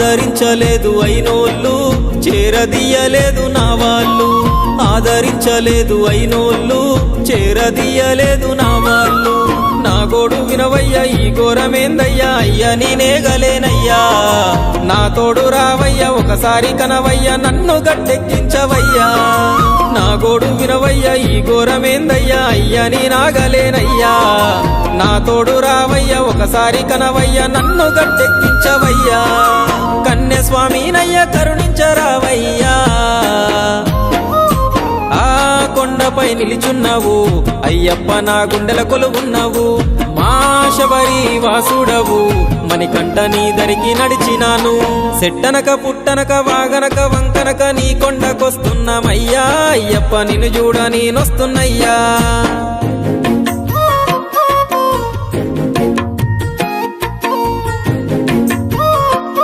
ఆదరించలేదు అయినోళ్ళు చేరదీయలేదు నా వాళ్ళు. ఆదరించలేదు అయినోళ్ళు చేరదీయలేదు నా వాళ్ళు. నా గోడు వినవయ్యా ఈ ఘోరమేందయ్యా? అయ్యా నేనేగలేనయ్యా. నా తోడు రావయ్యా ఒకసారి కనవయ్యా నన్ను గట్టెక్కించవయ్యా. నా గోడు వినవయ్యా ఈ ఘోరమేందయ్యా? అయ్యా నేనాగలేనయ్యా. నా తోడు రావయ్యా ఒకసారి కనవయ్యా నన్ను గట్టెక్కించవయ్యా. మీనయ్య కరుణించరావయ్యా. ఆ కొండపై నిలిచున్నావు అయ్యప్ప నా గుండెల కొలువున్నావు మా శబరి వాసుడవు మణికంఠ నీ దరికి నడిచినాను. సెట్టనక పుట్టనక వాగనక వంకనక నీ కొండకొస్తున్నామయ్యా. అయ్యప్ప నిన్ను చూడ నేనొస్తున్నయ్యా.